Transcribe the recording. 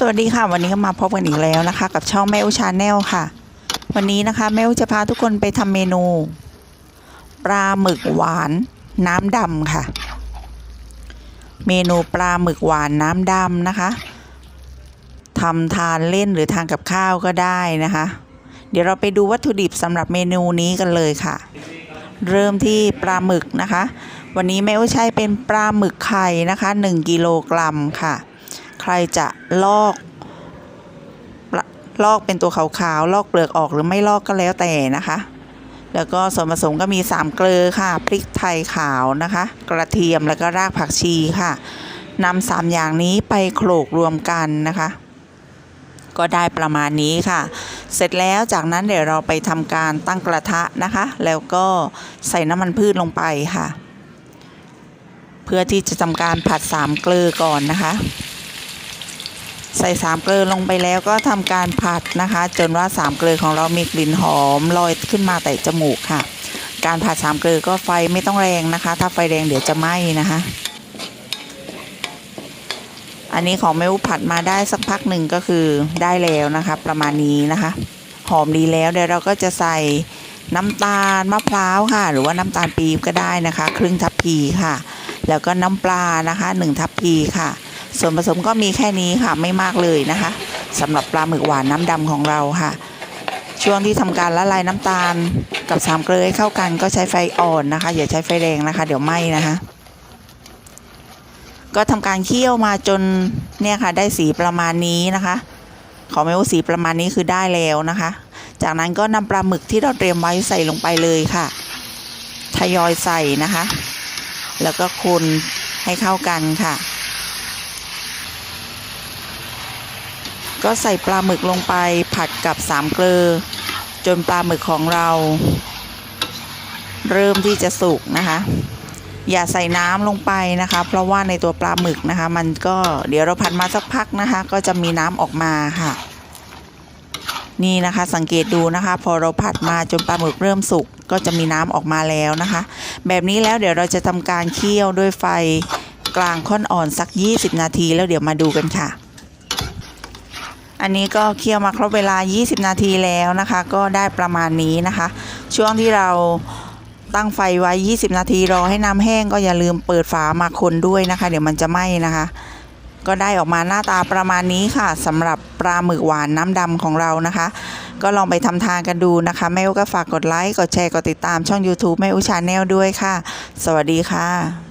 สวัสดีค่ะ วันนี้ก็มาพบกันอีกแล้วนะคะ กับช่องแม่อุชาแนลค่ะ วันนี้นะคะแม่อุจะพาทุกคนไปทำเมนูปลาหมึกหวานน้ำดำค่ะ เมนูปลาหมึกหวานน้ำดำนะคะทำทานเล่นหรือทานกับข้าวก็ได้นะคะ เดี๋ยวเราไปดูวัตถุดิบสำหรับเมนูนี้กันเลยค่ะ เริ่มที่ปลาหมึกนะคะ วันนี้แม่อุใช้เป็นปลาหมึกไข่นะคะ 1 กิโลกรัมค่ะ รจะลอกลาลอกเป็นตัวขาวๆ ลอกเปลือกออกหรือไม่ลอกก็แล้วแต่นะคะ แล้วก็ส่วนผสมก็มี 3 เกลือค่ะ พริกไทยขาวนะคะ กระเทียมแล้วก็รากผักชีค่ะนำสามอย่างนี้ไปโขลกรวมกันนะคะ ก็ได้ประมาณนี้ค่ะ เสร็จแล้วจากนั้นเดี๋ยวเราไปทำการตั้งกระทะนะคะ แล้วก็ใส่น้ำมันพืชลงไปค่ะ เพื่อที่จะทำการผัดสามเกลือก่อนนะคะ ใส่สามเกลือลงไปแล้วก็ทำการผัดนะคะ จนว่าสามเกลือของเรามีกลิ่นหอมลอยขึ้นมาแต่จมูกค่ะ การผัดสามเกลือก็ไฟไม่ต้องแรงนะคะ ถ้าไฟแรงเดี๋ยวจะไหม้นะคะ อันนี้ของแม่อุผัดมาได้สักพักหนึ่งก็คือได้แล้วนะคะ ประมาณนี้นะคะ หอมดีแล้วเดี๋ยวเราก็จะใส่น้ำตาลมะพร้าวค่ะ หรือว่าน้ำตาลปี๊บก็ได้นะคะ ครึ่งทัพพีค่ะ แล้วก็น้ำปลานะคะหนึ่งทัพพีค่ะ ส่วนผสมก็มีแค่นี้ค่ะไม่มากเลยนะคะสำหรับปลาหมึกหวานน้ำดำของเราค่ะ ช่วงที่ทำการละลายน้ำตาลกับสามเกลือให้เข้ากันก็ใช้ไฟอ่อนนะคะ อย่าใช้ไฟแรงนะคะ เดี๋ยวไหม้นะคะ ก็ทำการเคี่ยวมาจนเนี่ยค่ะ ได้สีประมาณนี้นะคะ ขอไม่ว่าสีประมาณนี้คือได้แล้วนะคะ จากนั้นก็นำปลาหมึกที่เราเตรียมไว้ใส่ลงไปเลยค่ะทยอยใส่นะคะ แล้วก็คนให้เข้ากันค่ะ ก็ใส่ปลาหมึกลงไปผัดกับสามเกลือ จนปลาหมึกของเรา เริ่มที่จะสุกนะคะ อย่าใส่น้ำลงไปนะคะ เพราะว่าในตัวปลาหมึกนะคะ มันก็เดี๋ยวเราผัดมาสักพักนะคะ ก็จะมีน้ำออกมาค่ะ นี่นะคะสังเกตดูนะคะ พอเราผัดมาจนปลาหมึกเริ่มสุกก็จะมีน้ำออกมาแล้วนะคะ แบบนี้แล้วเดี๋ยวเราจะทำการเคี่ยวด้วยไฟกลางค่อนอ่อนสัก 20 นาทีแล้วเดี๋ยวมาดูกันค่ะ อันนี้ก็เคี่ยวมาครบเวลา 20 นาทีแล้วนะคะ ก็ได้ประมาณนี้นะคะ ช่วงที่เราตั้งไฟไว้ 20 นาทีรอให้น้ำแห้งก็อย่าลืมเปิดฝามาคนด้วยนะคะ เดี๋ยวมันจะไหม้นะคะ ก็ได้ออกมาหน้าตาประมาณนี้ค่ะสำหรับปลาหมึกหวานน้ำดำของเรานะคะ ก็ลองไปทำทานกันดูนะคะแม่อุก็ฝากกดไลค์กดแชร์กดติดตามช่อง YouTube แม่อุชาแนลด้วยค่ะ สวัสดีค่ะ